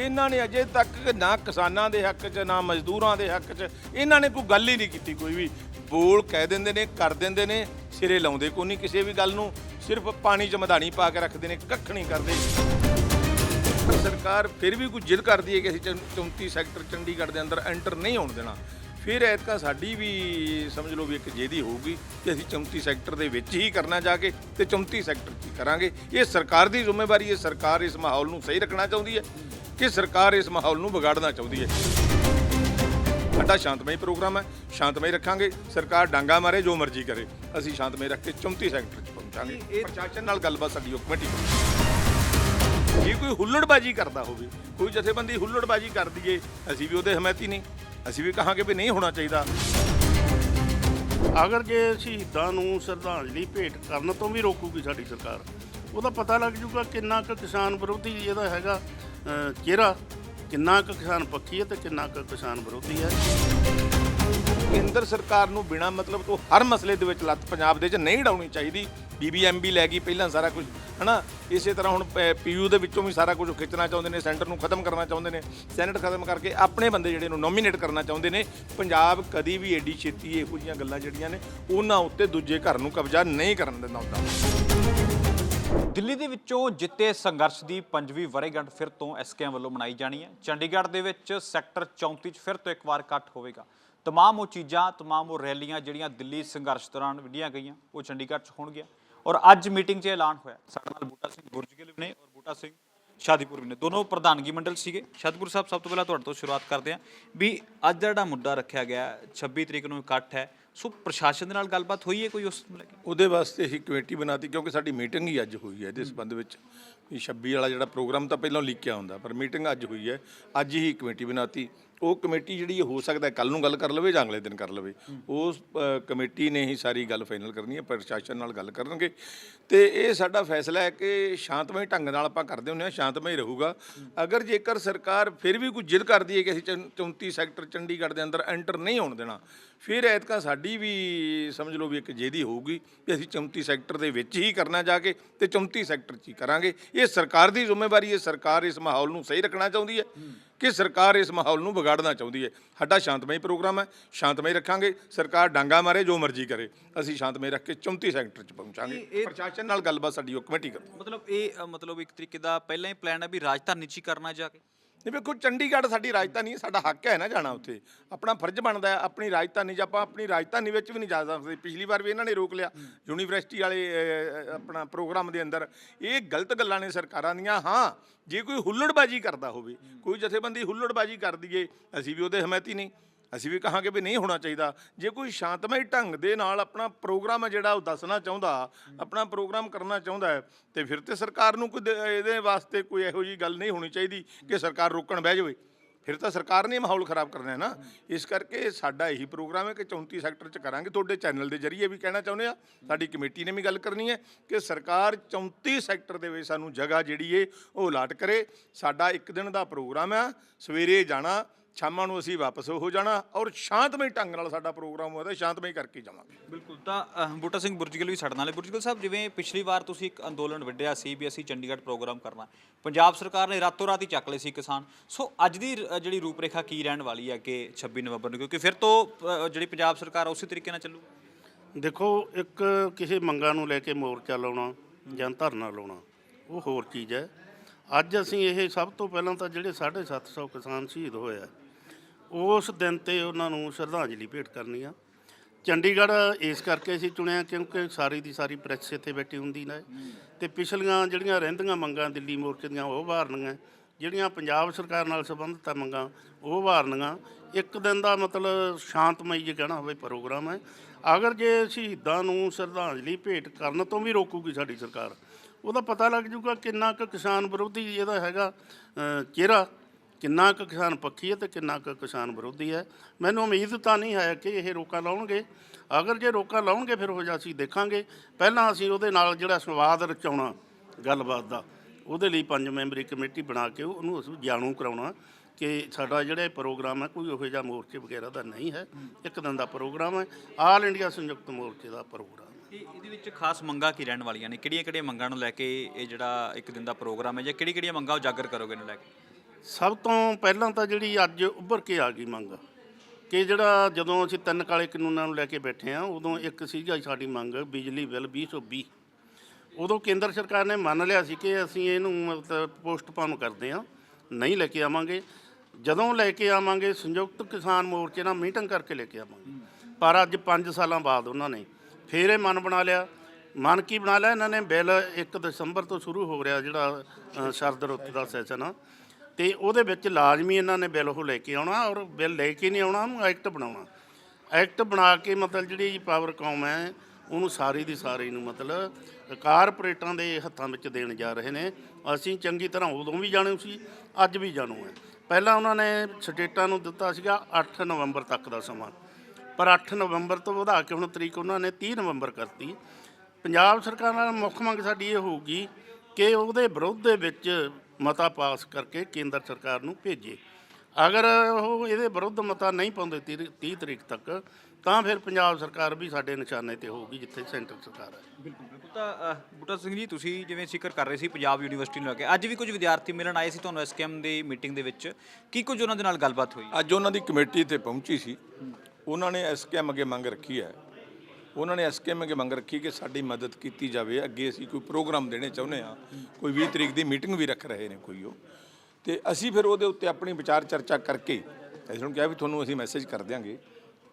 ਇਹਨਾਂ ਨੇ ਅਜੇ ਤੱਕ ਨਾ ਕਿਸਾਨਾਂ ਦੇ ਹੱਕ 'ਚ, ਨਾ ਮਜ਼ਦੂਰਾਂ ਦੇ ਹੱਕ 'ਚ, ਇਹਨਾਂ ਨੇ ਕੋਈ ਗੱਲ ਹੀ ਨਹੀਂ ਕੀਤੀ ਕੋਈ ਵੀ। ਬੋਲ ਕਹਿ ਦਿੰਦੇ ਨੇ, ਕਰ ਦਿੰਦੇ ਨੇ, ਸਿਰੇ ਲਾਉਂਦੇ ਕੋਈ ਨਹੀਂ ਕਿਸੇ ਵੀ ਗੱਲ ਨੂੰ। ਸਿਰਫ ਪਾਣੀ 'ਚ ਮਧਾਣੀ ਪਾ ਕੇ ਰੱਖਦੇ ਨੇ, ਕੱਖ ਨਹੀਂ ਕਰਦੇ। ਸਰਕਾਰ ਫਿਰ ਵੀ ਕੋਈ ਜਿੱਦ ਕਰਦੀ ਹੈ ਕਿ ਅਸੀਂ ਚੌਂ- 34 ਸੈਕਟਰ ਚੰਡੀਗੜ੍ਹ ਦੇ ਅੰਦਰ ਐਂਟਰ ਨਹੀਂ ਹੋਣ ਦੇਣਾ। ਫਿਰ ਐਤਕਾ ਸਾਡੀ ਵੀ, ਸਮਝ ਲਓ ਵੀ ਇੱਕ ਜੇਦੀ ਹੋਊਗੀ ਕਿ ਅਸੀਂ 34 ਸੈਕਟਰ ਦੇ ਵਿੱਚ ਹੀ ਕਰਨਾ ਜਾ ਕੇ ਤੇ 34 ਸੈਕਟਰ 'ਚ ਕਰਾਂਗੇ। ਇਹ ਸਰਕਾਰ ਦੀ ਜ਼ਿੰਮੇਵਾਰੀ ਹੈ, ਸਰਕਾਰ ਇਸ ਮਾਹੌਲ ਨੂੰ ਸਹੀ ਰੱਖਣਾ ਚਾਹੁੰਦੀ ਹੈ। ਕਿ ਸਰਕਾਰ ਇਸ ਮਾਹੌਲ ਨੂੰ ਵਿਗਾੜਨਾ ਚਾਹੁੰਦੀ ਹੈ? ਸਾਡਾ ਸ਼ਾਂਤਮਈ ਪ੍ਰੋਗਰਾਮ ਹੈ ਸ਼ਾਂਤਮਈ ਰੱਖਾਂਗੇ। ਸਰਕਾਰ ਡਾਂਗਾ ਮਾਰੇ ਜੋ ਮਰਜ਼ੀ ਕਰੇ। ਅਸੀਂ ਸ਼ਾਂਤਮਈ ਰੱਖ ਕੇ 34 ਸੈਕਟਰ 'ਚ ਪਹੁੰਚਾਂਗੇ। ਪ੍ਰਸ਼ਾਸਨ ਨਾਲ ਗੱਲਬਾਤ ਸਾਡੀ ਉਹ ਕਮੇਟੀ। ਜੇ ਕੋਈ ਹੁੱਲੜਬਾਜੀ ਕਰਦਾ ਹੋਵੇ ਕੋਈ ਜਥੇਬੰਦੀ ਹੁੱਲੜਬਾਜੀ ਕਰਦੀ ਏ ਅਸੀਂ ਵੀ ਉਹਦੇ ਹਮਾਇਤੀ ਨਹੀਂ ਅਸੀਂ ਵੀ ਕਹਾਂਗੇ ਵੀ ਨਹੀਂ ਹੋਣਾ ਚਾਹੀਦਾ। ਅਗਰ ਜੇ ਸ਼ਹੀਦਾਂ ਨੂੰ ਸ਼ਰਧਾਂਜਲੀ ਭੇਟ ਕਰਨ ਤੋਂ ਵੀ ਰੋਕੂਗੀ ਸਾਡੀ ਸਰਕਾਰ ਉਹਦਾ ਪਤਾ ਲੱਗ ਜੂਗਾ ਕਿੰਨਾ ਕੁ ਕਿਸਾਨ ਵਿਰੋਧੀ ਇਹਦਾ ਹੈਗਾ। ਚਿਹਰਾ ਕਿੰਨਾ ਕੁ ਕਿਸਾਨ ਪੱਖੀ ਹੈ ਤੇ ਕਿੰਨਾ ਕੁ ਕਿਸਾਨ ਵਿਰੋਧੀ ਹੈ? ਕੇਂਦਰ ਸਰਕਾਰ ਨੂੰ ਬਿਨਾ ਮਤਲਬ ਤੋਂ ਹਰ ਮਸਲੇ ਦੇ ਵਿੱਚ ਲੱਤ ਪੰਜਾਬ ਦੇ ਵਿੱਚ ਨਹੀਂ ਡਾਉਣੀ ਚਾਹੀਦੀ। ਬੀਬੀਐਮਬੀ ਲੈ ਗਈ ਪਹਿਲਾਂ ਸਾਰਾ ਕੁਝ, ਹਨਾ? ਇਸੇ ਤਰ੍ਹਾਂ ਹੁਣ ਪੀਯੂ ਦੇ ਵਿੱਚੋਂ ਵੀ ਸਾਰਾ ਕੁਝ ਖਿੱਚਣਾ ਚਾਹੁੰਦੇ ਨੇ, ਸੈਂਟਰ ਨੂੰ ਖਤਮ ਕਰਨਾ ਚਾਹੁੰਦੇ ਨੇ। ਸੈਨੇਟ ਖਤਮ ਕਰਕੇ ਆਪਣੇ ਬੰਦੇ ਜਿਹੜੇ ਨੂੰ ਨੋਮੀਨੇਟ ਕਰਨਾ ਚਾਹੁੰਦੇ ਨੇ, ਪੰਜਾਬ ਕਦੀ ਵੀ ਏਡੀ ਛੇਤੀ ਇਹੋ ਜਿਹੀਆਂ ਗੱਲਾਂ ਜਿਹੜੀਆਂ ਨੇ, ਉਹਨਾਂ ਉੱਤੇ ਦੂਜੇ ਘਰ ਨੂੰ ਕਬਜ਼ਾ ਨਹੀਂ ਕਰਨ ਦਿੰਦਾ ਹੁੰਦਾ। ਦਿੱਲੀ ਦੇ ਵਿੱਚੋਂ ਜਿੱਤੇ ਸੰਘਰਸ਼ ਦੀ ਪੰਜਵੀਂ ਵਰੇਗੰਢ ਫਿਰ ਤੋਂ ਐਸਕੇਐਮ ਵੱਲੋਂ ਮਨਾਈ ਜਾਣੀ ਹੈ। ਚੰਡੀਗੜ੍ਹ ਦੇ ਵਿੱਚ ਸੈਕਟਰ 34 'ਚ ਫਿਰ ਤੋਂ ਇੱਕ ਵਾਰ ਇਕੱਠ ਹੋਵੇਗਾ। ਤਮਾਮ ਉਹ ਚੀਜ਼ਾਂ ਤਮਾਮ ਉਹ ਰੈਲੀਆਂ ਜਿਹੜੀਆਂ ਦਿੱਲੀ ਸੰਘਰਸ਼ ਦੌਰਾਨ ਵਿੱਢੀਆਂ ਗਈਆਂ ਉਹ ਚੰਡੀਗੜ੍ਹ 'ਚ ਹੋਣਗੀਆਂ। ਔਰ ਅੱਜ ਮੀਟਿੰਗ 'ਚ ਐਲਾਨ ਹੋਇਆ। ਸਾਡੇ ਨਾਲ ਬੂਟਾ ਸਿੰਘ ਗੁਰਜਗਿਲ ਵੀ ਨੇ ਔਰ ਬੂਟਾ ਸਿੰਘ ਸ਼ਾਦੀਪੁਰ ਵੀ ਨੇ। ਦੋਨੋਂ ਪ੍ਰਧਾਨਗੀ ਮੰਡਲ ਸੀਗੇ। ਸ਼ਾਦੀਪੁਰ ਸਾਹਿਬ ਸਭ ਤੋਂ ਪਹਿਲਾਂ ਤੁਹਾਡੇ ਤੋਂ ਸ਼ੁਰੂਆਤ ਕਰਦੇ ਹਾਂ ਵੀ ਅੱਜ ਦਾ ਜਿਹੜਾ ਮੁੱਦਾ ਰੱਖਿਆ ਗਿਆ ਹੈ, 26 ਤਰੀਕ ਨੂੰ ਇਕੱਠ ਹੈ। ਸੋ ਪ੍ਰਸ਼ਾਸਨ ਦੇ ਨਾਲ ਗੱਲਬਾਤ ਹੋਈ ਹੈ ਕੋਈ ਉਸ ਨੂੰ ਲੈ ਕੇ? ਉਹਦੇ ਵਾਸਤੇ ਹੀ ਕਮੇਟੀ ਬਣਾਤੀ ਕਿਉਂਕਿ ਸਾਡੀ ਮੀਟਿੰਗ ਹੀ ਅੱਜ ਹੋਈ ਹੈ ਇਹਦੇ ਸੰਬੰਧ ਵਿੱਚ। ਵੀ 26 ਵਾਲਾ ਜਿਹੜਾ ਪ੍ਰੋਗਰਾਮ ਤਾਂ ਪਹਿਲਾਂ ਲਿਖਿਆ ਹੁੰਦਾ, ਪਰ ਮੀਟਿੰਗ ਅੱਜ ਹੋਈ ਹੈ। ਅੱਜ ਹੀ ਕਮੇਟੀ ਬਣਾਤੀ। ਉਹ ਕਮੇਟੀ ਜਿਹੜੀ ਹੋ ਸਕਦਾ ਕੱਲ ਨੂੰ ਗੱਲ ਕਰ ਲਵੇ ਜਾਂ ਅਗਲੇ ਦਿਨ ਕਰ ਲਵੇ। ਉਸ ਕਮੇਟੀ ਨੇ ਹੀ ਸਾਰੀ ਗੱਲ ਫਾਈਨਲ ਕਰਨੀ ਹੈ, ਪ੍ਰਸ਼ਾਸਨ ਨਾਲ ਗੱਲ ਕਰਨਗੇ। ਤੇ ਇਹ ਸਾਡਾ ਫੈਸਲਾ ਹੈ ਕਿ ਸ਼ਾਂਤਮਈ ਢੰਗ ਨਾਲ ਆਪਾਂ ਕਰਦੇ ਹੁੰਦੇ ਹਾਂ, ਸ਼ਾਂਤਮਈ ਰਹੂਗਾ। ਅਗਰ ਜੇਕਰ ਸਰਕਾਰ ਫਿਰ ਵੀ ਕੋਈ ਜਿੱਦ ਕਰਦੀ ਹੈ ਕਿ ਅਸੀਂ ਚੌਂ- 34 ਸੈਕਟਰ ਚੰਡੀਗੜ੍ਹ ਦੇ ਅੰਦਰ ਐਂਟਰ ਨਹੀਂ ਹੋਣ ਦੇਣਾ, ਫਿਰ ਐਤਕਾਂ ਸਾਡੀ ਵੀ ਸਮਝ ਲਓ ਵੀ ਇੱਕ ਜੇਦੀ ਹੋਊਗੀ ਕਿ ਅਸੀਂ 34 ਸੈਕਟਰ ਦੇ ਵਿੱਚ ਹੀ ਕਰਨਾ ਜਾ ਕੇ ਤੇ 34 ਸੈਕਟਰ 'ਚ ਹੀ ਕਰਾਂਗੇ। ਇਹ ਸਰਕਾਰ ਦੀ ਜ਼ਿੰਮੇਵਾਰੀ ਹੈ, ਸਰਕਾਰ ਇਸ ਮਾਹੌਲ ਨੂੰ ਸਹੀ ਰੱਖਣਾ ਚਾਹੁੰਦੀ ਹੈ। ਕਿ ਸਰਕਾਰ ਇਸ ਮਾਹੌਲ ਨੂੰ ਵਿਗਾੜਨਾ ਚਾਹੁੰਦੀ ਹੈ। ਸਾਡਾ ਸ਼ਾਂਤਮਈ ਪ੍ਰੋਗਰਾਮ ਹੈ ਸ਼ਾਂਤਮਈ ਰੱਖਾਂਗੇ। ਸਰਕਾਰ ਡਾਂਗਾ ਮਾਰੇ ਜੋ ਮਰਜ਼ੀ ਕਰੇ। ਅਸੀਂ ਸ਼ਾਂਤਮਈ ਰੱਖ ਕੇ 34 ਸੈਕਟਰ 'ਚ ਪਹੁੰਚਾਂਗੇ। ਪ੍ਰਸ਼ਾਸਨ ਨਾਲ ਗੱਲਬਾਤ ਸਾਡੀ ਉਹ ਕਮੇਟੀ ਕਰੂ ਮਤਲਬ ਇਹ ਮਤਲਬ ਇੱਕ ਤਰੀਕੇ ਦਾ ਪਹਿਲਾਂ ਹੀ ਪਲਾਨ ਹੈ ਵੀ ਰਾਜਧਾਨੀ 'ਚ ਹੀ ਕਰਨਾ ਜਾ ਕੇ? ਨਹੀਂ ਵੇਖੋ, ਚੰਡੀਗੜ੍ਹ ਸਾਡੀ ਰਾਜਧਾਨੀ ਹੈ, ਸਾਡਾ ਹੱਕ ਹੈ ਨਾ ਜਾਣਾ ਉੱਥੇ। ਆਪਣਾ ਫਰਜ਼ ਬਣਦਾ ਹੈ, ਆਪਣੀ ਰਾਜਧਾਨੀ 'ਚ ਆਪਾਂ ਆਪਣੀ ਰਾਜਧਾਨੀ ਵਿੱਚ ਵੀ ਨਹੀਂ ਜਾ ਸਕਦੇ। ਪਿਛਲੀ ਵਾਰ ਵੀ ਇਹਨਾਂ ਨੇ ਰੋਕ ਲਿਆ, ਯੂਨੀਵਰਸਿਟੀ ਵਾਲੇ ਆਪਣਾ ਪ੍ਰੋਗਰਾਮ ਦੇ ਅੰਦਰ। ਇਹ ਗਲਤ ਗੱਲਾਂ ਨੇ ਸਰਕਾਰਾਂ ਦੀਆਂ। ਹਾਂ, ਜੇ ਕੋਈ ਹੁੱਲੜਬਾਜੀ ਕਰਦਾ ਹੋਵੇ, ਕੋਈ ਜਥੇਬੰਦੀ ਹੁੱਲੜਬਾਜੀ ਕਰਦੀ ਏ ਅਸੀਂ ਵੀ ਉਹਦੇ ਹਮਾਇਤੀ ਨਹੀਂ। ਅਸੀਂ ਵੀ ਕਹਾਂਗੇ ਵੀ ਨਹੀਂ ਹੋਣਾ ਚਾਹੀਦਾ। ਜੇ ਕੋਈ ਸ਼ਾਂਤਮਈ ਢੰਗ ਦੇ ਨਾਲ ਆਪਣਾ ਪ੍ਰੋਗਰਾਮ ਹੈ ਜਿਹੜਾ ਉਹ ਦੱਸਣਾ ਚਾਹੁੰਦਾ, ਆਪਣਾ ਪ੍ਰੋਗਰਾਮ ਕਰਨਾ ਚਾਹੁੰਦਾ ਹੈ, ਤੇ ਫਿਰ ਤੇ ਸਰਕਾਰ ਨੂੰ ਕੋਈ ਇਹਦੇ ਵਾਸਤੇ ਕੋਈ ਇਹੋ ਜੀ ਗੱਲ ਨਹੀਂ ਹੋਣੀ ਚਾਹੀਦੀ ਕਿ ਸਰਕਾਰ ਰੋਕਣ ਬਹਿ ਜਾਵੇ। ਫਿਰ ਤਾਂ ਸਰਕਾਰ ਨੇ ਮਾਹੌਲ ਖਰਾਬ ਕਰਨਾ ਹੈ ਨਾ। ਇਸ ਕਰਕੇ ਸਾਡਾ ਇਹੀ ਪ੍ਰੋਗਰਾਮ ਹੈ ਕਿ 34 ਸੈਕਟਰ 'ਚ ਕਰਾਂਗੇ। ਤੁਹਾਡੇ ਚੈਨਲ ਦੇ ਜ਼ਰੀਏ ਵੀ ਕਹਿਣਾ ਚਾਹੁੰਦੇ ਆ, ਸਾਡੀ ਕਮੇਟੀ ਨੇ ਵੀ ਗੱਲ ਕਰਨੀ ਹੈ ਕਿ ਸਰਕਾਰ 34 ਸੈਕਟਰ ਦੇ ਵਿੱਚ ਸਾਨੂੰ ਜਗ੍ਹਾ ਜਿਹੜੀ ਏ, ਉਹ ਅਲਾਟ ਕਰੇ। ਸਾਡਾ ਇੱਕ ਦਿਨ ਦਾ ਪ੍ਰੋਗਰਾਮ ਆ, ਸਵੇਰੇ ਜਾਣਾ ਸ਼ਾਮਾਂ ਨੂੰ ਅਸੀਂ ਵਾਪਸ ਹੋ ਜਾਣਾ ਔਰ ਸ਼ਾਂਤਮਈ ਢੰਗ ਨਾਲ ਸਾਡਾ ਪ੍ਰੋਗਰਾਮ ਹੋਇਆ ਤਾਂ ਸ਼ਾਂਤਮਈ ਕਰਕੇ ਜਾਵਾਂਗੇ। ਬਿਲਕੁਲ ਤਾਂ ਬੂਟਾ ਸਿੰਘ ਬੁਰਜਗਿਲ ਵੀ ਸਾਡੇ ਨਾਲ ਬੁਰਜਗਿਲ ਸਾਹਿਬ ਜਿਵੇਂ ਪਿਛਲੀ ਵਾਰ ਤੁਸੀਂ ਇੱਕ ਅੰਦੋਲਨ ਵਿੱਢਿਆ ਸੀ ਵੀ ਅਸੀਂ ਚੰਡੀਗੜ੍ਹ ਪ੍ਰੋਗਰਾਮ ਕਰਨਾ ਪੰਜਾਬ ਸਰਕਾਰ ਨੇ ਰਾਤੋਂ ਰਾਤ ਹੀ ਚੱਕ ਲਏ ਸੀ ਕਿਸਾਨ। ਸੋ ਅੱਜ ਦੀ ਰ- ਜਿਹੜੀ ਰੂਪਰੇਖਾ ਕੀ ਰਹਿਣ ਵਾਲੀ ਹੈ ਕਿ 26 ਨਵੰਬਰ ਨੂੰ? ਕਿਉਂਕਿ ਫਿਰ ਤੋਂ ਜਿਹੜੀ ਪੰਜਾਬ ਸਰਕਾਰ ਉਸੇ ਤਰੀਕੇ ਨਾਲ ਚੱਲੂ ਦੇਖੋ ਇੱਕ ਕਿਸੇ ਮੰਗਾਂ ਨੂੰ ਲੈ ਕੇ ਮੋਰਚਾ ਲਾਉਣਾ ਜਾਂ ਧਰਨਾ ਲਾਉਣਾ ਉਹ ਹੋਰ ਚੀਜ਼ ਹੈ। ਅੱਜ ਅਸੀਂ ਇਹ ਸਭ ਤੋਂ ਪਹਿਲਾਂ ਤਾਂ ਜਿਹੜੇ 750 ਕਿਸਾਨ ਸ਼ਹੀਦ ਹੋਏ ਆ ਉਸ ਦਿਨ ਤੇ ਉਹਨਾਂ ਨੂੰ ਸ਼ਰਧਾਂਜਲੀ ਭੇਟ ਕਰਨੀ ਆ। ਚੰਡੀਗੜ੍ਹ ਇਸ ਕਰਕੇ ਅਸੀਂ ਚੁਣਿਆ ਕਿਉਂਕਿ ਸਾਰੀ ਦੀ ਸਾਰੀ ਪ੍ਰੈਸ ਇੱਥੇ ਬੈਠੀ ਹੁੰਦੀ ਨੇ। ਤੇ ਪਿਛਲੀਆਂ ਜਿਹੜੀਆਂ ਰਹਿੰਦੀਆਂ ਮੰਗਾਂ ਦਿੱਲੀ ਮੋਰਚੇ ਦੀਆਂ ਉਹ ਵਾਰਨੀਆਂ। ਜਿਹੜੀਆਂ ਪੰਜਾਬ ਸਰਕਾਰ ਨਾਲ ਸੰਬੰਧਿਤ ਮੰਗਾਂ, ਉਹ ਵਾਰਨੀਆਂ। ਇੱਕ ਦਿਨ ਦਾ ਮਤਲਬ ਸ਼ਾਂਤਮਈ ਜੇ ਕਹਿਣਾ ਹੋਵੇ ਪ੍ਰੋਗਰਾਮ ਹੈ। ਅਗਰ ਜੇ ਸ਼ਹੀਦਾਂ ਨੂੰ ਸ਼ਰਧਾਂਜਲੀ ਭੇਟ ਕਰਨ ਤੋਂ ਵੀ ਰੋਕੂਗੀ ਸਾਡੀ ਸਰਕਾਰ, ਉਹਦਾ ਪਤਾ ਲੱਗ ਜੂਗਾ ਕਿੰਨਾ ਕੁ ਕਿਸਾਨ ਵਿਰੋਧੀ ਇਹਦਾ ਹੈਗਾ ਚਿਹਰਾ ਕਿੰਨਾ ਕੁ ਕਿਸਾਨ ਪੱਖੀ ਹੈ ਤੇ ਕਿੰਨਾ ਕੁ ਕਿਸਾਨ ਵਿਰੋਧੀ ਹੈ। ਮੈਨੂੰ ਉਮੀਦ ਤਾਂ ਨਹੀਂ ਹੈ ਕਿ ਇਹ ਰੋਕਾ ਲਾਉਣਗੇ। ਅਗਰ ਜੇ ਰੋਕਾ ਲਾਉਣਗੇ, ਫਿਰ ਉਹ ਜਿਹਾ ਅਸੀਂ ਦੇਖਾਂਗੇ। ਪਹਿਲਾਂ ਅਸੀਂ ਉਹਦੇ ਨਾਲ ਜਿਹੜਾ ਸੰਵਾਦ ਰਚਾਉਣਾ, ਗੱਲਬਾਤ ਦਾ, ਉਹਦੇ ਲਈ ਪੰਜ ਮੈਂਬਰੀ ਕਮੇਟੀ ਬਣਾ ਕੇ ਉਹਨੂੰ ਅਸੀਂ ਜਾਣੂ ਕਰਾਉਣਾ ਕਿ ਸਾਡਾ ਜਿਹੜਾ ਪ੍ਰੋਗਰਾਮ ਹੈ, ਕੋਈ ਉਹੋ ਜਿਹਾ ਮੋਰਚੇ ਵਗੈਰਾ ਦਾ ਨਹੀਂ ਹੈ। ਇੱਕ ਦਿਨ ਦਾ ਪ੍ਰੋਗਰਾਮ ਹੈ। ਆਲ ਇੰਡੀਆ ਸੰਯੁਕਤ ਮੋਰਚੇ ਦਾ ਪ੍ਰੋਗਰਾਮ ਹੈ। ਇਹ ਇਹਦੇ ਵਿੱਚ ਖਾਸ ਮੰਗਾਂ ਕੀ ਰਹਿਣ ਵਾਲੀਆਂ ਨੇ? ਕਿਹੜੀਆਂ ਕਿਹੜੀਆਂ ਮੰਗਾਂ ਨੂੰ ਲੈ ਕੇ ਇਹ ਜਿਹੜਾ ਇੱਕ ਦਿਨ ਦਾ ਪ੍ਰੋਗਰਾਮ ਹੈ ਜਾਂ ਕਿਹੜੀ ਕਿਹੜੀਆਂ ਮੰਗਾਂ ਉਜਾਗਰ ਕਰੋਗੇ ਇਹਨੂੰ ਲੈ ਕੇ? ਸਭ ਤੋਂ ਪਹਿਲਾਂ ਤਾਂ ਜਿਹੜੀ ਅੱਜ ਉੱਭਰ ਕੇ ਆ ਗਈ ਮੰਗ, ਕਿ ਜਿਹੜਾ ਜਦੋਂ ਅਸੀਂ ਤਿੰਨ ਕਾਲੇ ਕਾਨੂੰਨਾਂ ਨੂੰ ਲੈ ਕੇ ਬੈਠੇ ਆ ਉਦੋਂ ਇੱਕ ਸੀਗਾ ਸਾਡੀ ਮੰਗ, ਬਿਜਲੀ ਬਿੱਲ 2020 ਉਦੋਂ ਕੇਂਦਰ ਸਰਕਾਰ ਨੇ ਮੰਨ ਲਿਆ ਸੀ ਕਿ ਅਸੀਂ ਇਹਨੂੰ ਮਤਲਬ ਪੋਸਟਪੋਨ ਕਰਦੇ ਆ ਨਹੀਂ ਲੈ ਕੇ ਆਵਾਂਗੇ। ਜਦੋਂ ਲੈ ਕੇ ਆਵਾਂਗੇ, ਸੰਯੁਕਤ ਕਿਸਾਨ ਮੋਰਚੇ ਨਾਲ ਮੀਟਿੰਗ ਕਰਕੇ ਲੈ ਕੇ ਆਵਾਂਗੇ। ਪਰ ਅੱਜ 5 ਸਾਲਾਂ ਬਾਅਦ ਉਹਨਾਂ ਨੇ ਫੇਰ ਇਹ ਮਨ ਬਣਾ ਲਿਆ। ਮਨ ਕੀ ਬਣਾ ਲਿਆ? ਇਹਨਾਂ ਨੇ ਬਿੱਲ 1 ਦਸੰਬਰ ਤੋਂ ਸ਼ੁਰੂ ਹੋ ਰਿਹਾ ਜਿਹੜਾ ਸ਼ਰਦ ਰੁੱਤ ਦਾ ਸੈਸ਼ਨ ਆ। ਤੇ ਉਹਦੇ ਵਿੱਚ ਲਾਜ਼ਮੀ ਇਹਨਾਂ ਨੇ ਬਿੱਲ ਉਹ ਲੈ ਕੇ ਆਉਣਾ ਔਰ ਬਿੱਲ ਲੈ ਕੇ ਨਹੀਂ ਆਉਣਾ, ਉਹਨੂੰ ਐਕਟ ਬਣਾਉਣਾ। ਐਕਟ ਬਣਾ ਕੇ ਮਤਲਬ ਜਿਹੜੀ ਪਾਵਰ ਕੌਮ ਹੈ, ਉਹਨੂੰ ਸਾਰੀ ਦੀ ਸਾਰੀ ਨੂੰ ਮਤਲਬ ਕਾਰਪੋਰੇਟਾਂ ਦੇ ਹੱਥਾਂ ਵਿੱਚ ਦੇਣ ਜਾ ਰਹੇ ਨੇ। ਅਸੀਂ ਚੰਗੀ ਤਰ੍ਹਾਂ ਉਦੋਂ ਵੀ ਜਾਣੂ ਸੀ, ਅੱਜ ਵੀ ਜਾਣੂ ਹੈ। ਪਹਿਲਾਂ ਉਹਨਾਂ ਨੇ ਸਟੇਟਾਂ ਨੂੰ ਦਿੱਤਾ ਸੀਗਾ 8 ਨਵੰਬਰ ਤੱਕ ਦਾ ਸਮਾਂ। ਪਰ 8 ਨਵੰਬਰ ਤੋਂ ਵਧਾ ਕੇ ਹੁਣ ਤਰੀਕ ਉਹਨਾਂ ਨੇ 30 ਨਵੰਬਰ ਕਰਤੀ। ਪੰਜਾਬ ਸਰਕਾਰ ਨਾਲ ਮੁੱਖ ਮੰਗ ਸਾਡੀ ਇਹ ਹੋਊਗੀ ਕਿ ਉਹਦੇ ਵਿਰੋਧ ਦੇ ਵਿੱਚ ਮਤਾ ਪਾਸ ਕਰਕੇ ਕੇਂਦਰ ਸਰਕਾਰ ਨੂੰ ਭੇਜੇ। ਅਗਰ ਉਹ ਇਹਦੇ ਵਿਰੁੱਧ ਮਤਾ ਨਹੀਂ ਪਾਉਂਦੇ 30 30 ਤਰੀਕ ਤੱਕ ਤਾਂ ਫਿਰ ਪੰਜਾਬ ਸਰਕਾਰ ਵੀ ਸਾਡੇ ਨਿਸ਼ਾਨੇ ਤੇ ਹੋਊਗੀ ਜਿੱਥੇ ਸੈਂਟਰ ਸਰਕਾਰ ਹੈ। ਬਿਲਕੁਲ ਬਿਲਕੁਲ। ਤਾਂ ਬੂਟਾ ਸਿੰਘ ਜੀ ਤੁਸੀਂ ਜਿਵੇਂ ਜ਼ਿਕਰ ਕਰ ਰਹੇ ਸੀ ਪੰਜਾਬ ਯੂਨੀਵਰਸਿਟੀ ਨੂੰ ਲੈ ਕੇ ਅੱਜ ਵੀ ਕੁਝ ਵਿਦਿਆਰਥੀ ਮਿਲਣ ਆਏ ਸੀ ਤੁਹਾਨੂੰ ਐਸਕੇਐਮ ਦੀ ਮੀਟਿੰਗ ਦੇ ਵਿੱਚ। ਕੀ ਕੁਝ ਉਹਨਾਂ ਦੇ ਨਾਲ ਗੱਲਬਾਤ ਹੋਈ? ਅੱਜ ਉਹਨਾਂ ਦੀ ਕਮੇਟੀ ਤੇ ਪਹੁੰਚੀ ਸੀ। ਉਹਨਾਂ ਨੇ ਐਸਕੇਐਮ ਅੱਗੇ ਮੰਗ ਰੱਖੀ ਹੈ ਉਹਨਾਂ ਨੇ ਐਸਕੇਐਮ ਅੱਗੇ ਮੰਗ ਰੱਖੀ ਕਿ ਸਾਡੀ ਮਦਦ ਕੀਤੀ ਜਾਵੇ। ਅੱਗੇ ਅਸੀਂ ਕੋਈ ਪ੍ਰੋਗਰਾਮ ਦੇਣੇ ਚਾਹੁੰਦੇ ਆ ਕੋਈ 20 ਤਰੀਕ ਦੀ ਮੀਟਿੰਗ ਵੀ ਰੱਖ ਰਹੇ ਨੇ ਕੋਈ ਉਹ। ਤੇ ਅਸੀਂ ਫਿਰ ਉਹਦੇ ਉੱਤੇ ਆਪਣੀ ਵਿਚਾਰ ਚਰਚਾ ਕਰਕੇ ਅਸੀਂ ਨੂੰ ਕਿਹਾ ਵੀ ਤੁਹਾਨੂੰ ਅਸੀਂ ਮੈਸੇਜ ਕਰ ਦਿਆਂਗੇ।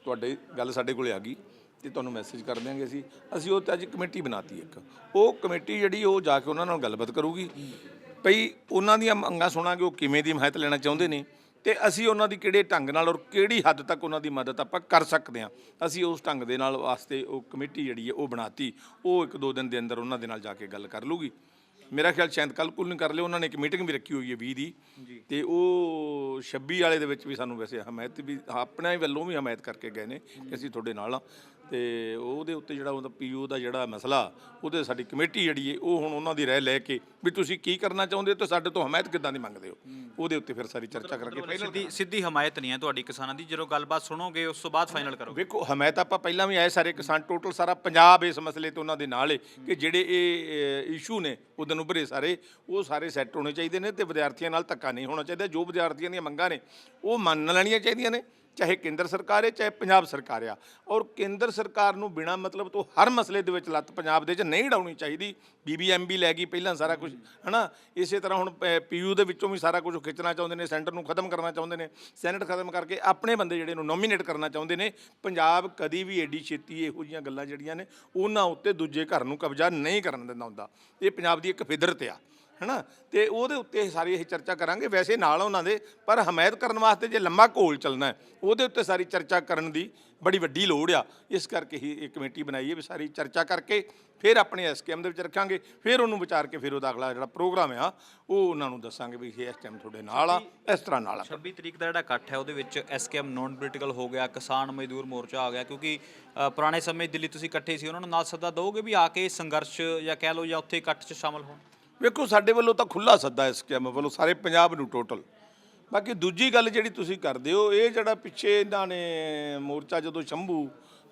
ਤੁਹਾਡੇ ਗੱਲ ਸਾਡੇ ਕੋਲੇ ਆ ਗਈ ਤੇ ਤੁਹਾਨੂੰ ਮੈਸੇਜ ਕਰ ਦਿਆਂਗੇ ਅਸੀਂ। ਅਸੀਂ ਉਹ ਤੇ ਅੱਜ ਕਮੇਟੀ ਬਣਾਤੀ ਇੱਕ। ਉਹ ਕਮੇਟੀ ਜਿਹੜੀ ਉਹ ਜਾ ਕੇ ਉਹਨਾਂ ਨਾਲ ਗੱਲਬਾਤ ਕਰੂਗੀ। ਭਈ ਉਹਨਾਂ ਦੀਆਂ ਮੰਗਾਂ ਸੁਣਾਂਗੇ, ਉਹ ਕਿਵੇਂ ਦੀ ਹਮਾਇਤ ਲੈਣਾ ਚਾਹੁੰਦੇ ਨੇ। ਤੇ ਅਸੀਂ ਉਹਨਾਂ ਦੀ ਕਿਹੜੇ ਢੰਗ ਨਾਲ ਔਰ ਕਿਹੜੀ ਹੱਦ ਤੱਕ ਉਹਨਾਂ ਦੀ ਮਦਦ ਆਪਾਂ ਕਰ ਸਕਦੇ ਹਾਂ। ਅਸੀਂ ਉਸ ਢੰਗ ਦੇ ਨਾਲ ਵਾਸਤੇ ਉਹ ਕਮੇਟੀ ਜਿਹੜੀ ਹੈ ਉਹ ਬਣਾਤੀ। ਉਹ ਇੱਕ ਦੋ ਦਿਨ ਦੇ ਅੰਦਰ ਉਹਨਾਂ ਦੇ ਨਾਲ ਜਾ ਕੇ ਗੱਲ ਕਰ ਲੂਗੀ। ਮੇਰਾ ਖਿਆਲ ਸ਼ਾਇਦ ਕੱਲ ਕੁਲ ਨਹੀਂ ਕਰ ਲਿਓ ਉਹਨਾਂ ਨੇ ਇੱਕ ਮੀਟਿੰਗ ਵੀ ਰੱਖੀ ਹੋਈ ਹੈ 20 ਦੀ। ਤੇ ਉਹ 26 ਵਾਲੇ ਦੇ ਵਿੱਚ ਵੀ ਸਾਨੂੰ ਵੈਸੇ ਹਮਾਇਤ ਵੀ ਆਪਣੇ ਵੱਲੋਂ ਵੀ ਹਮਾਇਤ ਕਰਕੇ ਗਏ ਨੇ ਕਿ ਅਸੀਂ ਤੁਹਾਡੇ ਨਾਲ ਆ ਤੇ ਉਹਦੇ ਉੱਤੇ ਜਿਹੜਾ ਉਹਦਾ ਪੀਯੂ ਦਾ ਜਿਹੜਾ ਮਸਲਾ ਉਹਦੇ ਸਾਡੀ ਕਮੇਟੀ ਜਿਹੜੀ ਹੈ ਉਹ ਹੁਣ ਉਹਨਾਂ ਦੀ ਰਾਏ ਲੈ ਕੇ ਵੀ ਤੁਸੀਂ ਕੀ ਕਰਨਾ ਚਾਹੁੰਦੇ ਹੋ ਤੇ ਸਾਡੇ ਤੋਂ ਹਮਾਇਤ ਕਿੱਦਾਂ ਦੀ ਮੰਗਦੇ ਹੋ? ਉਹਦੇ ਉੱਤੇ ਫਿਰ ਸਾਰੀ ਚਰਚਾ ਕਰਕੇ ਸਿੱਧੀ ਸਿੱਧੀ ਹਮਾਇਤ ਨਹੀਂ ਹੈ ਤੁਹਾਡੀ ਕਿਸਾਨਾਂ ਦੀ ਜਦੋਂ ਗੱਲਬਾਤ ਸੁਣੋਗੇ ਉਸ ਤੋਂ ਬਾਅਦ ਫਾਈਨਲ ਕਰੋਗੇ। ਵੇਖੋ ਹਮਾਇਤ ਆਪਾਂ ਪਹਿਲਾਂ ਵੀ ਆਏ ਸਾਰੇ ਕਿਸਾਨ ਟੋਟਲ ਸਾਰਾ ਪੰਜਾਬ ਇਸ ਮਸਲੇ ਤੇ ਉਹਨਾਂ ਦੇ ਨਾਲ ਹੈ ਕਿ ਜਿਹੜੇ ਇਹ ਇਸ਼ੂ ਨੇ ਉਦੋਂ ਉੱਭਰੇ ਸਾਰੇ ਉਹ ਸਾਰੇ ਸੈੱਟ ਹੋਣੇ ਚਾਹੀਦੇ ਨੇ ਤੇ ਵਿਦਿਆਰਥੀਆਂ ਨਾਲ ਧੱਕਾ ਨਹੀਂ ਹੋਣਾ ਚਾਹੀਦਾ। ਜੋ ਵਿਦਿਆਰਥੀਆਂ ਦੀਆਂ ਮੰਗਾਂ ਨੇ ਉਹ ਮੰਨ ਲੈਣੀਆਂ ਚਾਹੀਦੀਆਂ ਨੇ। ਚਾਹੇ ਕੇਂਦਰ ਸਰਕਾਰ ਹੈ, ਚਾਹੇ ਪੰਜਾਬ ਸਰਕਾਰ ਆ। ਔਰ ਕੇਂਦਰ ਸਰਕਾਰ ਨੂੰ ਬਿਨਾ ਮਤਲਬ ਤੋਂ ਹਰ ਮਸਲੇ ਦੇ ਵਿੱਚ ਲੱਤ ਪੰਜਾਬ ਦੇ ਵਿੱਚ ਨਹੀਂ ਡਾਉਣੀ ਚਾਹੀਦੀ। ਬੀਬੀਐਮਬੀ ਲੈ ਗਈ ਪਹਿਲਾਂ ਸਾਰਾ ਕੁਝ ਹਨਾ? ਇਸੇ ਤਰ੍ਹਾਂ ਹੁਣ ਪੀਯੂ ਦੇ ਵਿੱਚੋਂ ਵੀ ਸਾਰਾ ਕੁਝ ਖਿੱਚਣਾ ਚਾਹੁੰਦੇ ਨੇ ਸੈਂਟਰ ਨੂੰ ਖਤਮ ਕਰਨਾ ਚਾਹੁੰਦੇ ਨੇ। ਸੈਨੇਟ ਖਤਮ ਕਰਕੇ ਆਪਣੇ ਬੰਦੇ ਜਿਹੜੇ ਨੂੰ ਨੋਮੀਨੇਟ ਕਰਨਾ ਚਾਹੁੰਦੇ ਨੇ, ਪੰਜਾਬ ਕਦੀ ਵੀ ਐਡੀ ਛੇਤੀ ਇਹੋ ਜਿਹੀਆਂ ਗੱਲਾਂ ਜਿਹੜੀਆਂ ਨੇ, ਉਹਨਾਂ ਉੱਤੇ ਦੂਜੇ ਘਰ ਨੂੰ ਕਬਜ਼ਾ ਨਹੀਂ ਕਰਨ ਦਿੰਦਾ ਹੁੰਦਾ। ਇਹ ਪੰਜਾਬ ਦੀ ਇੱਕ ਫਿਦਰਤ ਆ। ਹੈਨਾ? ਤੇ ਉਹਦੇ ਉੱਤੇ ਸਾਰੀ ਇਹ ਚਰਚਾ ਕਰਾਂਗੇ। ਵੈਸੇ ਨਾਲ ਉਹਨਾਂ ਦੇ, ਪਰ ਹਮਾਇਤ ਕਰਨ ਵਾਸਤੇ ਜੇ ਲੰਮਾ ਘੋਲ ਚੱਲਣਾ ਉਹਦੇ ਉੱਤੇ ਸਾਰੀ ਚਰਚਾ ਕਰਨ ਦੀ ਬੜੀ ਵੱਡੀ ਲੋੜ ਆ। ਇਸ ਕਰਕੇ ਹੀ ਇਹ ਕਮੇਟੀ ਬਣਾਈ ਹੈ ਵੀ ਸਾਰੀ ਚਰਚਾ ਕਰਕੇ ਫਿਰ ਆਪਣੇ ਐਸਕੇਐਮ ਦੇ ਵਿੱਚ ਰੱਖਾਂਗੇ, ਫਿਰ ਉਹਨੂੰ ਵਿਚਾਰ ਕੇ ਫਿਰ ਉਹਦਾ ਅਗਲਾ ਜਿਹੜਾ ਪ੍ਰੋਗਰਾਮ ਆ, ਉਹ ਉਹਨਾਂ ਨੂੰ ਦੱਸਾਂਗੇ ਵੀ ਇਹ ਟਾਈਮ ਤੁਹਾਡੇ ਨਾਲ ਆ, ਇਸ ਤਰ੍ਹਾਂ ਨਾਲ ਆ। 26 ਤਰੀਕ ਦਾ ਜਿਹੜਾ ਇਕੱਠ ਹੈ, ਉਹਦੇ ਵਿੱਚ ਐਸਕੇਐਮ ਨਾਨ ਪੋਲੀਟੀਕਲ ਹੋ ਗਿਆ, ਕਿਸਾਨ ਮਜ਼ਦੂਰ ਮੋਰਚਾ ਆ ਗਿਆ, ਕਿਉਂਕਿ ਪੁਰਾਣੇ ਸਮੇਂ ਦਿੱਲੀ ਤੁਸੀਂ ਇਕੱਠੇ ਸੀ, ਉਹਨਾਂ ਨੂੰ ਨਾਲ ਸੱਦਾ ਦਿਓਗੇ ਵੀ ਆ ਕੇ ਸੰਘਰਸ਼ ਜਾਂ ਕਹਿ ਲਓ ਜਾਂ ਉੱਥੇ ਇਕੱਠ 'ਚ ਸ਼ਾਮਲ ਹੋਣ? ਵੇਖੋ, ਸਾਡੇ ਵੱਲੋਂ ਤਾਂ ਖੁੱਲਾ ਸੱਦਾ ਇਸ ਸਕੀਮ ਵੱਲੋਂ, ਸਾਰੇ ਪੰਜਾਬ ਨੂੰ ਟੋਟਲ ਬਾਕੀ ਦੂਜੀ ਗੱਲ ਜਿਹੜੀ ਤੁਸੀਂ ਕਰਦੇ ਹੋ, ਇਹ ਜਿਹੜਾ ਪਿੱਛੇ ਇਹਨਾਂ ਨੇ ਮੋਰਚਾ ਜਦੋਂ ਸ਼ੰਭੂ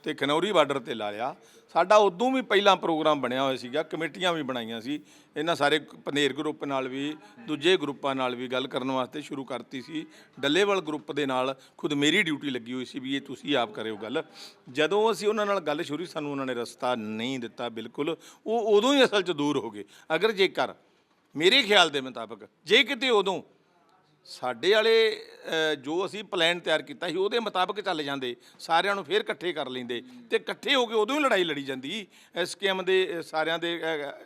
ਤੇ ਖਨੌਰੀ ਬਾਰਡਰ ਤੇ ਲਾ ਲਿਆ। ਸਾਡਾ ਉਦੋਂ ਵੀ ਪਹਿਲਾਂ ਪ੍ਰੋਗਰਾਮ ਬਣਿਆ ਹੋਇਆ ਸੀਗਾ, ਕਮੇਟੀਆਂ ਵੀ ਬਣਾਈਆਂ ਸੀ। ਇਹਨਾਂ ਸਾਰੇ ਪਨੇਰ ਗਰੁੱਪ ਨਾਲ ਵੀ, ਦੂਜੇ ਗਰੁੱਪਾਂ ਨਾਲ ਵੀ ਗੱਲ ਕਰਨ ਵਾਸਤੇ ਸ਼ੁਰੂ ਕਰਤੀ ਸੀ। ਡੱਲੇਵਾਲ ਗਰੁੱਪ ਦੇ ਨਾਲ ਖੁਦ ਮੇਰੀ ਡਿਊਟੀ ਲੱਗੀ ਹੋਈ ਸੀ ਵੀ ਇਹ ਤੁਸੀਂ ਆਪ ਕਰਿਓ ਗੱਲ। ਜਦੋਂ ਅਸੀਂ ਉਹਨਾਂ ਨਾਲ ਗੱਲ ਸ਼ੁਰੂ ਸਾਨੂੰ ਉਹਨਾਂ ਨੇ ਰਸਤਾ ਨਹੀਂ ਦਿੱਤਾ ਬਿਲਕੁਲ। ਉਹ ਉਦੋਂ ਹੀ ਅਸਲ 'ਚ ਦੂਰ ਹੋ ਗਏ। ਅਗਰ ਜੇਕਰ ਮੇਰੇ ਖਿਆਲ ਦੇ ਮੁਤਾਬਕ, ਜੇ ਕਿਤੇ ਉਦੋਂ ਸਾਡੇ ਵਾਲੇ ਜੋ ਅਸੀਂ ਪਲਾਨ ਤਿਆਰ ਕੀਤਾ ਸੀ, ਉਹਦੇ ਮੁਤਾਬਕ ਚੱਲ ਜਾਂਦੇ। ਸਾਰਿਆਂ ਨੂੰ ਫੇਰ ਇਕੱਠੇ ਕਰ ਲੈਂਦੇ। ਤੇ ਇਕੱਠੇ ਹੋ ਕੇ ਉਦੋਂ ਹੀ ਲੜਾਈ ਲੜੀ ਜਾਂਦੀ। ਐਸਕੇਐਮ ਦੇ ਸਾਰਿਆਂ ਦੇ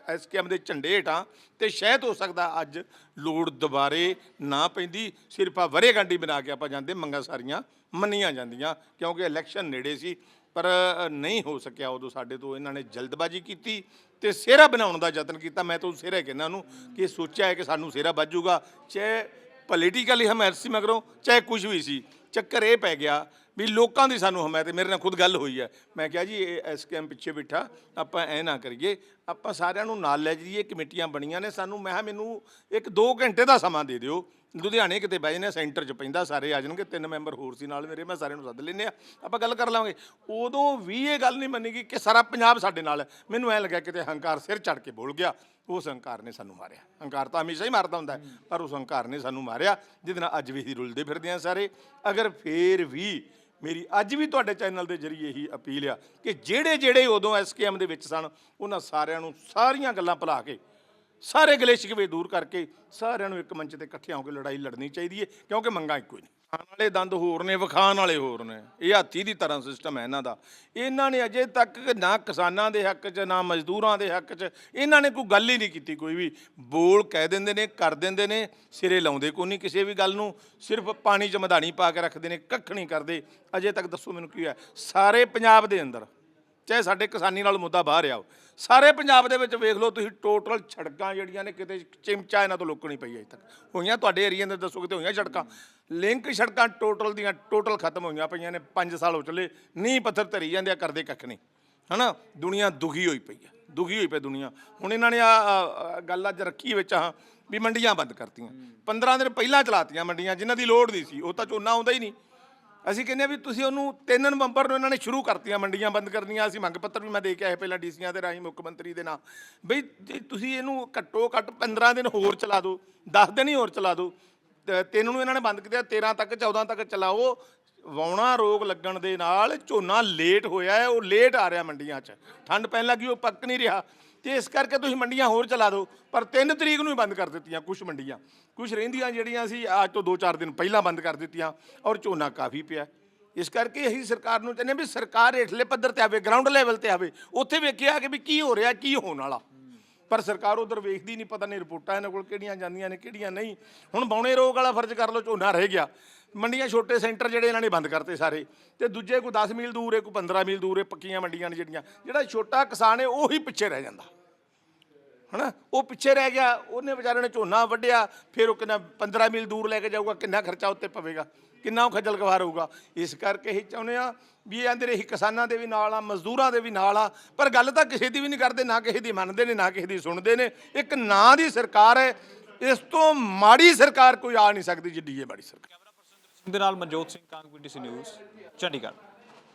ਐਸਕੇਐਮ ਦੇ ਝੰਡੇ ਹੇਠਾਂ ਤੇ ਸ਼ਾਇਦ ਹੋ ਸਕਦਾ ਅੱਜ ਲੋੜ ਦੁਬਾਰੇ ਨਾ ਪੈਂਦੀ। ਸਿਰਫ ਆ ਵਰੇ ਬਣਾ ਕੇ ਆਪਾਂ ਜਾਂਦੇ, ਮੰਗਾਂ ਸਾਰੀਆਂ ਮੰਨੀਆਂ ਜਾਂਦੀਆਂ, ਕਿਉਂਕਿ ਇਲੈਕਸ਼ਨ ਨੇੜੇ ਸੀ। ਪਰ ਨਹੀਂ ਹੋ ਸਕਿਆ ਉਦੋਂ ਸਾਡੇ ਤੋਂ ਇਹਨਾਂ ਨੇ ਜਲਦਬਾਜ਼ੀ ਕੀਤੀ ਤੇ ਸਿਹਰਾ ਬਣਾਉਣ ਦਾ ਯਤਨ ਕੀਤਾ। ਮੈਂ ਤਾਂ ਸਿਹਰਾ ਕਹਿੰਦਾ ਉਹਨੂੰ ਕਿ ਸੋਚਿਆ ਹੈ ਕਿ ਸਾਨੂੰ ਸਿਹਰਾ ਵੱਜੂਗਾ ਚਾਹੇ ਪੋਲੀਟੀਕਲੀ ਹਮਾਇਤ ਸੀ, ਮਗਰੋਂ ਚਾਹੇ ਕੁਝ ਵੀ ਸੀ, ਚੱਕਰ ਇਹ ਪੈ ਗਿਆ ਵੀ ਲੋਕਾਂ ਦੀ ਸਾਨੂੰ ਹਮਾਇਤ ਮੇਰੇ ਨਾਲ ਖੁਦ ਗੱਲ ਹੋਈ ਹੈ। ਮੈਂ ਕਿਹਾ ਜੀ, ਇਹ ਇਸ ਕੈਮ ਪਿੱਛੇ ਬਿਠਾ, ਆਪਾਂ ਐ ਨਾ ਕਰੀਏ, ਆਪਾਂ ਸਾਰਿਆਂ ਨੂੰ ਨਾਲ ਲੈ ਜਾਈਏ, ਕਮੇਟੀਆਂ ਬਣੀਆਂ ਨੇ ਸਾਨੂੰ, ਮੈਂ ਕਿਹਾ ਮੈਨੂੰ ਇੱਕ 2 ਘੰਟੇ ਦਾ ਸਮਾਂ ਦੇ ਦਿਓ। ਲੁਧਿਆਣੇ ਕਿਤੇ ਬਹਿ ਜਾਂਦੇ ਸੈਂਟਰ 'ਚ ਪੈਂਦਾ, ਸਾਰੇ ਆ ਜਾਣਗੇ, ਤਿੰਨ ਮੈਂਬਰ ਹੋਰ ਸੀ ਨਾਲ ਮੇਰੇ, ਮੈਂ ਸਾਰਿਆਂ ਨੂੰ ਸੱਦ ਲੈਂਦੇ ਆ, ਆਪਾਂ ਗੱਲ ਕਰ ਲਾਂਗੇ। ਉਦੋਂ ਵੀ ਇਹ ਗੱਲ ਨਹੀਂ ਮੰਨੀ ਗਈ ਕਿ ਸਾਰਾ ਪੰਜਾਬ ਸਾਡੇ ਨਾਲ ਹੈ। ਮੈਨੂੰ ਐ ਲੱਗਿਆ ਕਿਤੇ ਹੰਕਾਰ ਸਿਰ ਚੜ ਕੇ ਬੋਲ ਗਿਆ, ਉਸ ਹੰਕਾਰ ਨੇ ਸਾਨੂੰ ਮਾਰਿਆ। ਹੰਕਾਰ ਤਾਂ ਹਮੇਸ਼ਾ ਹੀ ਮਾਰਦਾ ਹੁੰਦਾ ਪਰ ਉਸ ਹੰਕਾਰ ਨੇ ਸਾਨੂੰ ਮਾਰਿਆ, ਜਿਹਦੇ ਨਾਲ ਅੱਜ ਵੀ ਹੀ ਰੁਲਦੇ ਫਿਰਦੇ ਆ ਸਾਰੇ। ਅਗਰ ਫੇਰ ਵੀ ਮੇਰੀ ਅੱਜ ਵੀ ਤੁਹਾਡੇ ਚੈਨਲ ਦੇ ਜ਼ਰੀਏ ਹੀ ਅਪੀਲ ਆ ਕਿ ਜਿਹੜੇ ਜਿਹੜੇ ਉਦੋਂ ਐਸਕੇਐਮ ਦੇ ਵਿੱਚ ਸਨ, ਉਹਨਾਂ ਸਾਰਿਆਂ ਨੂੰ ਸਾਰੀਆਂ ਗੱਲਾਂ ਭੁਲਾ ਕੇ ਸਾਰੇ ਗਲੇਸ਼ਿਕਵੇ ਦੂਰ ਕਰਕੇ ਸਾਰਿਆਂ ਨੂੰ ਇੱਕ ਮੰਚ ਤੇ ਇਕੱਠੇ ਹੋ ਕੇ ਲੜਾਈ ਲੜਨੀ ਚਾਹੀਦੀ ਹੈ ਕਿਉਂਕਿ ਮੰਗਾਂ ਇੱਕੋ ਹੀ ਨੇ। ਖਾਣ ਵਾਲੇ ਦੰਦ ਹੋਰ ਨੇ ਵਿਖਾਣ ਵਾਲੇ ਹੋਰ ਨੇ। ਇਹ ਹਾਥੀ ਦੀ ਤਰ੍ਹਾਂ ਸਿਸਟਮ ਹੈ ਇਹਨਾਂ ਦਾ। ਇਹਨਾਂ ਨੇ ਅਜੇ ਤੱਕ ਨਾ ਕਿਸਾਨਾਂ ਦੇ ਹੱਕ 'ਚ, ਨਾ ਮਜ਼ਦੂਰਾਂ ਦੇ ਹੱਕ 'ਚ, ਇਹਨਾਂ ਨੇ ਕੋਈ ਗੱਲ ਹੀ ਨਹੀਂ ਕੀਤੀ ਕੋਈ ਵੀ। ਬੋਲ ਕਹਿ ਦਿੰਦੇ ਨੇ, ਕਰ ਦਿੰਦੇ ਨੇ, ਸਿਰੇ ਲਾਉਂਦੇ ਕੋਈ ਨਹੀਂ ਕਿਸੇ ਵੀ ਗੱਲ ਨੂੰ। ਸਿਰਫ ਪਾਣੀ 'ਚ ਮਧਾਣੀ ਪਾ ਕੇ ਰੱਖਦੇ ਨੇ, ਕੱਖ ਨਹੀਂ ਕਰਦੇ। ਅਜੇ ਤੱਕ ਦੱਸੋ ਮੈਨੂੰ ਕੀ ਹੈ ਸਾਰੇ ਪੰਜਾਬ ਦੇ ਅੰਦਰ ਚਾਹੇ ਸਾਡੇ ਕਿਸਾਨੀ ਨਾਲ ਮੁੱਦਾ ਬਾਹਰ ਆਓ ਸਾਰੇ ਪੰਜਾਬ ਦੇ ਵਿੱਚ ਵੇਖ ਲਓ ਤੁਸੀਂ ਟੋਟਲ ਸੜਕਾਂ ਜਿਹੜੀਆਂ ਨੇ ਕਿਤੇ ਚਿਮਚਾ ਇਹਨਾਂ ਤੋਂ ਲੁੱਕਣੀ ਪਈ ਅਜੇ ਤੱਕ। ਹੋਈਆਂ ਤੁਹਾਡੇ ਏਰੀਆ ਦੇ ਦੱਸੋ ਕਿਤੇ ਹੋਈਆਂ ਸੜਕਾਂ? ਲਿੰਕ ਸੜਕਾਂ ਟੋਟਲ ਦੀਆਂ ਟੋਟਲ ਖਤਮ ਹੋਈਆਂ ਪਈਆਂ ਨੇ 5 ਸਾਲ ਹੋ ਚੱਲੇ, ਨੀਂਹ ਪੱਥਰ ਧਰੀ ਜਾਂਦੇ ਆ, ਕਰਦੇ ਕੱਖ ਨਹੀਂ। ਹਨਾ? ਦੁਨੀਆ ਦੁਖੀ ਹੋਈ ਪਈ ਆ, ਦੁਖੀ ਹੋਈ ਪਈ ਦੁਨੀਆ। ਹੁਣ ਇਹਨਾਂ ਨੇ ਆ ਗੱਲ ਅੱਜ ਰੱਖੀ ਵਿੱਚ ਆ, ਵੀ ਮੰਡੀਆਂ ਬੰਦ ਕਰਤੀਆਂ। 15 ਦਿਨ ਪਹਿਲਾਂ ਚਲਾਤੀਆਂ ਮੰਡੀਆਂ, ਜਿਨ੍ਹਾਂ ਦੀ ਲੋੜ ਨਹੀਂ ਸੀ, ਉਹ ਤਾਂ ਝੋਨਾ ਆਉਂਦਾ ਹੀ ਨਹੀਂ। ਅਸੀਂ ਕਹਿੰਦੇ ਆ ਵੀ ਤੁਸੀਂ ਉਹਨੂੰ 3 ਨਵੰਬਰ ਨੂੰ ਇਹਨਾਂ ਨੇ ਸ਼ੁਰੂ ਕਰਤੀਆਂ, ਮੰਡੀਆਂ ਬੰਦ ਕਰਨੀਆਂ। ਅਸੀਂ ਮੰਗ ਪੱਤਰ ਵੀ ਮੈਂ ਦੇ ਕੇ ਆਇਆ ਪਹਿਲਾਂ ਡੀਸੀਆਂ ਦੇ ਰਾਹੀਂ, ਮੁੱਖ ਮੰਤਰੀ ਦੇ ਨਾਲ ਬਈ ਜੇ ਤੁਸੀਂ ਇਹਨੂੰ ਘੱਟੋ ਘੱਟ 15 ਦਿਨ ਹੋਰ ਚਲਾ ਦਿਓ 10 ਦਿਨ ਹੀ ਹੋਰ ਚਲਾ ਦਿਓ। ਤਿੰਨ ਨੂੰ ਇਹਨਾਂ ਨੇ ਬੰਦ ਕੀਤਾ 13 ਤੱਕ 14 ਤੱਕ ਚਲਾਓ। ਵਾਉਣਾ ਰੋਗ ਲੱਗਣ ਦੇ ਨਾਲ ਝੋਨਾ ਲੇਟ ਹੋਇਆ ਹੈ, ਉਹ ਲੇਟ ਆ ਰਿਹਾ ਮੰਡੀਆਂ 'ਚ। ਠੰਡ ਪੈਣ ਲੱਗੀ ਉਹ ਪੱਕ ਨਹੀਂ ਰਿਹਾ। ਤੇ ਇਸ ਕਰਕੇ ਤੁਸੀਂ ਮੰਡੀਆਂ ਹੋਰ ਚਲਾ ਦਿਓ। ਪਰ 3 ਤਰੀਕ ਨੂੰ ਹੀ ਬੰਦ ਕਰ ਦਿੱਤੀਆਂ ਕੁਝ ਮੰਡੀਆਂ। ਕੁਝ ਰਹਿੰਦੀਆਂ ਜਿਹੜੀਆਂ ਸੀ, ਅੱਜ ਤੋਂ 2-4 ਦਿਨ ਪਹਿਲਾਂ ਬੰਦ ਕਰ ਦਿੱਤੀਆਂ ਔਰ ਝੋਨਾ ਕਾਫੀ ਪਿਆ। ਇਸ ਕਰਕੇ ਅਸੀਂ ਸਰਕਾਰ ਨੂੰ ਚਾਹੁੰਦੇ ਹਾਂ ਵੀ ਸਰਕਾਰ ਹੇਠਲੇ ਪੱਧਰ ਤੇ ਆਵੇ ਗਰਾਊਂਡ ਲੈਵਲ ਤੇ ਆਵੇ। ਉੱਥੇ ਵੇਖਿਆ ਕਿ ਵੀ ਕੀ ਹੋ ਰਿਹਾ, ਕੀ ਹੋਣ ਵਾਲਾ। ਪਰ ਸਰਕਾਰ ਉਧਰ ਵੇਖਦੀ ਨਹੀਂ, ਪਤਾ ਨਹੀਂ ਰਿਪੋਰਟਾਂ ਇਹਨਾਂ ਕੋਲ ਕਿਹੜੀਆਂ ਜਾਂਦੀਆਂ ਨੇ, ਕਿਹੜੀਆਂ ਨਹੀਂ। ਹੁਣ ਬੌਣੇ ਰੋਗ ਵਾਲਾ ਫਰਜ਼ ਕਰ ਲਓ, ਝੋਨਾ ਰਹਿ ਗਿਆ। ਮੰਡੀਆਂ ਛੋਟੇ ਸੈਂਟਰ ਜਿਹੜੇ ਇਹਨਾਂ ਨੇ ਬੰਦ ਕਰਤੇ ਸਾਰੇ। ਤੇ ਦੂਜੇ ਕੋਈ 10 ਮੀਲ ਦੂਰ ਹੈ ਕੋਈ 15 ਮੀਲ ਦੂਰ ਹੈ ਪੱਕੀਆਂ ਮੰਡੀਆਂ ਨੇ ਜਿਹੜੀਆਂ। ਜਿਹੜਾ ਛੋਟਾ ਕਿਸਾਨ ਹੈ, ਉਹੀ ਪਿੱਛੇ ਰਹਿ ਜਾਂਦਾ। ਹਨਾ? ਉਹ ਪਿੱਛੇ ਰਹਿ ਗਿਆ, ਉਹਨੇ ਵਿਚਾਰੇ ਨੇ ਝੋਨਾ ਵੱਢਿਆ, ਫਿਰ ਉਹ ਕਿੰਨਾ 15 ਮੀਲ ਦੂਰ ਲੈ ਕੇ ਜਾਊਗਾ, ਕਿੰਨਾ ਖਰਚਾ ਉੱਤੇ ਪਵੇਗਾ, ਕਿੰਨਾ ਉਹ ਖੱਜਲ ਖਵਾਰ ਹੋਊਗਾ। ਇਸ ਕਰਕੇ ਹੀ ਚਾਹੁੰਦੇ ਆ ਵੀ ਇਹ ਆਂਦੇ ਰਹੀ, ਕਿਸਾਨਾਂ ਦੇ ਵੀ ਨਾਲ ਆ, ਮਜ਼ਦੂਰਾਂ ਦੇ ਵੀ ਨਾਲ ਆ, ਪਰ ਗੱਲ ਤਾਂ ਕਿਸੇ ਦੀ ਵੀ ਨਹੀਂ ਕਰਦੇ, ਨਾ ਕਿਸੇ ਦੀ ਮੰਨਦੇ ਨੇ, ਨਾ ਕਿਸੇ ਦੀ ਸੁਣਦੇ ਨੇ। ਇੱਕ ਨਾਂ ਦੀ ਸਰਕਾਰ ਹੈ, ਇਸ ਤੋਂ ਮਾੜੀ ਸਰਕਾਰ ਕੋਈ ਆ ਨਹੀਂ ਸਕਦੀ ਜਿੱਡੀ ਇਹ ਮਾੜੀ ਸਰਕਾਰ। ਦੇ ਨਾਲ ਮਨਜੋਤ ਸਿੰਘ ਕਾਂਗ ਪੀਟੀਸੀ ਨਿਊਜ਼ ਚੰਡੀਗੜ੍ਹ।